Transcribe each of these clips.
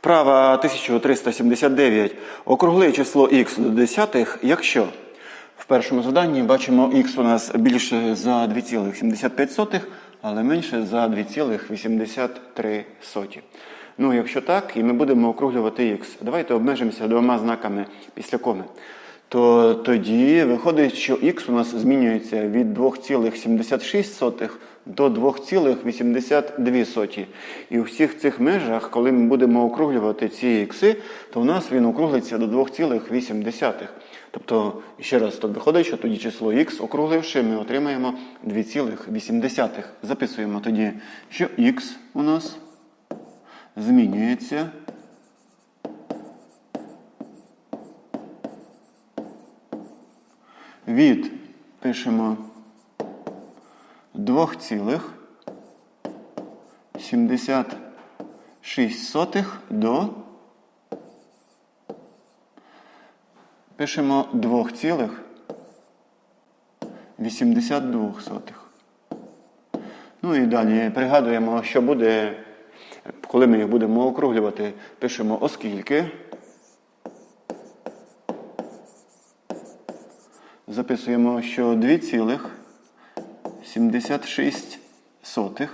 Вправа 1379. Округли число х до десятих, якщо в першому заданні бачимо х у нас більше за 2,75, але менше за 2,83. Ну, якщо так, і ми будемо округлювати х. Давайте обмежимося двома знаками після коми. То тоді виходить, що х у нас змінюється від 2,76 до 2,82. І у всіх цих межах, коли ми будемо округлювати ці ікси, то у нас він округлиться до 2,8. Тобто, ще раз, то виходить, що тоді число х, округливши, ми отримаємо 2,8. Записуємо тоді, що х у нас змінюється. Від пишемо 2,76 до пишемо 2,82. Ну і далі пригадуємо, що буде, коли ми їх будемо округлювати, пишемо оскільки. Записуємо, що 2,76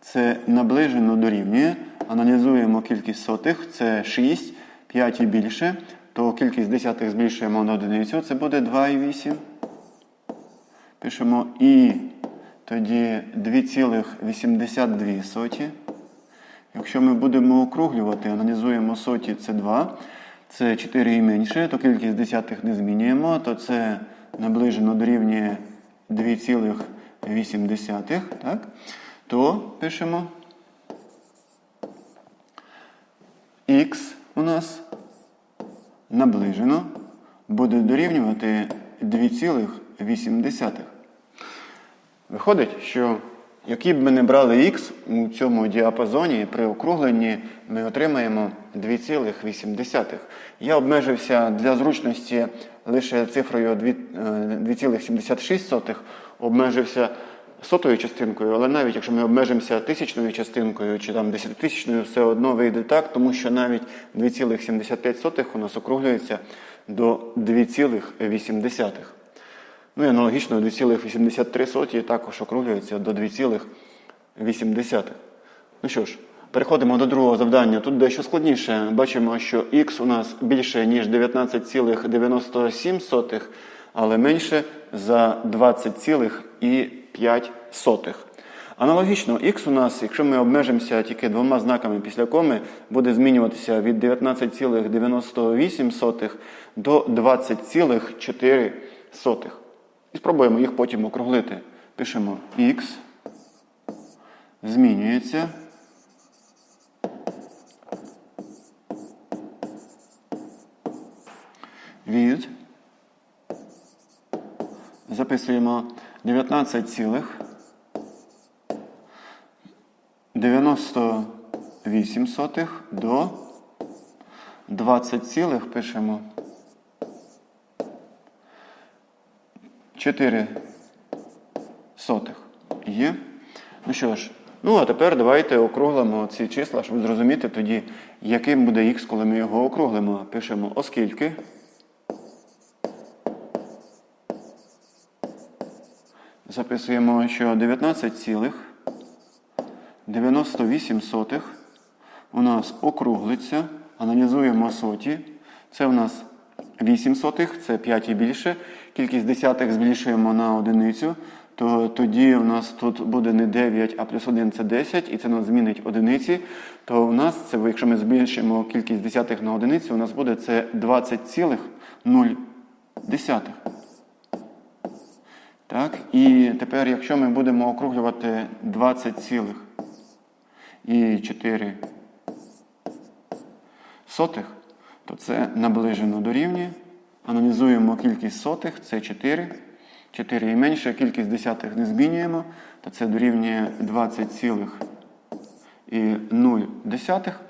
це наближено дорівнює. Аналізуємо кількість сотих, це 6, 5 і більше, то кількість десятих збільшуємо на одиницю, це буде 2,8. Пишемо і тоді 2,82. Якщо ми будемо округлювати, аналізуємо соті, це 2, це 4 і менше, то кількість десятих не змінюємо, то це наближено дорівнює 2,8, так? то пишемо х у нас наближено буде дорівнювати 2,8. Виходить, що які б ми не брали х у цьому діапазоні, при округленні ми отримаємо 2,8. Я обмежився для зручності лише цифрою 2,76, обмежився сотою частинкою, але навіть якщо ми обмежимося тисячною частинкою чи там десятитисячною, все одно вийде так, тому що навіть 2,75 у нас округлюється до 2,8. Ну і аналогічно 2,83 також округлюється до 2,8. Ну що ж, переходимо до другого завдання. Тут дещо складніше. Бачимо, що х у нас більше, ніж 19,97, але менше за 20,5. Аналогічно, х у нас, якщо ми обмежимося тільки двома знаками після коми, буде змінюватися від 19,98 до 20,4. І спробуємо їх потім округлити. Пишемо х, змінюється. Від. Записуємо 19 цілих 98 сотих до 20 цілих пишемо 4 сотих. Є. Ну що ж, ну а тепер давайте округлимо ці числа, щоб зрозуміти тоді, яким буде х, коли ми його округлимо. Пишемо оскільки. Записуємо, що 19,98 у нас округлиться. Аналізуємо соті. Це у нас 8 сотих, це 5 і більше. Кількість десятих збільшуємо на одиницю, то тоді у нас тут буде не 9, а плюс 1 це 10, і це нас змінить одиниці. То у нас, це, якщо ми збільшимо кількість десятих на одиницю, у нас буде це 20,0. Так, І тепер, якщо ми будемо округлювати 20 цілих і 4 сотих, то це наближено до рівня. Аналізуємо кількість сотих, це 4. 4 і менше, кількість десятих не змінюємо, то це дорівнює 20 цілих і 0 десятих.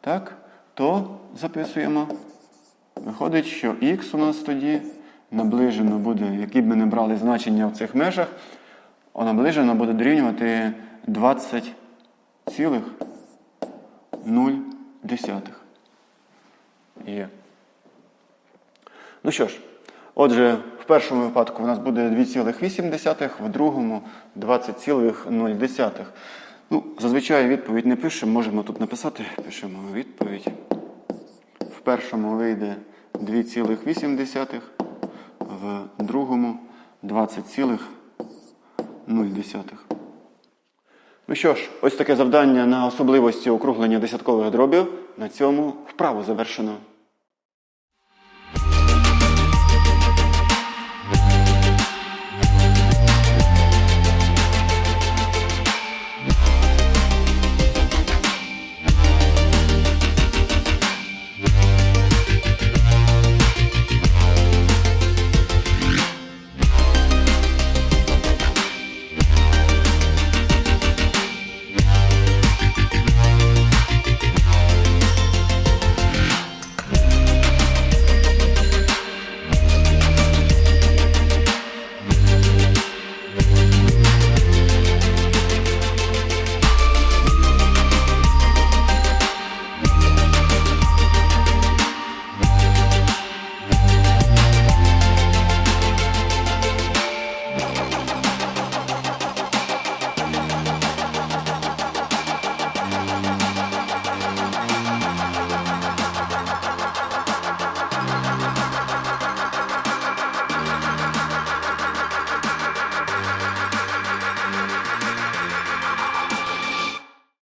Так, то записуємо. Виходить, що х у нас тоді наближено буде, які б ми не брали значення в цих межах, наближено буде дорівнювати 20,0. є. Ну що ж, отже, в першому випадку у нас буде 2,8, в другому 20,0. Ну, зазвичай відповідь не пишемо, можемо тут написати, пишемо відповідь. В першому вийде 2,8, в другому 20,0. Ну що ж, ось таке завдання на особливості округлення десяткових дробів. На цьому вправу завершено.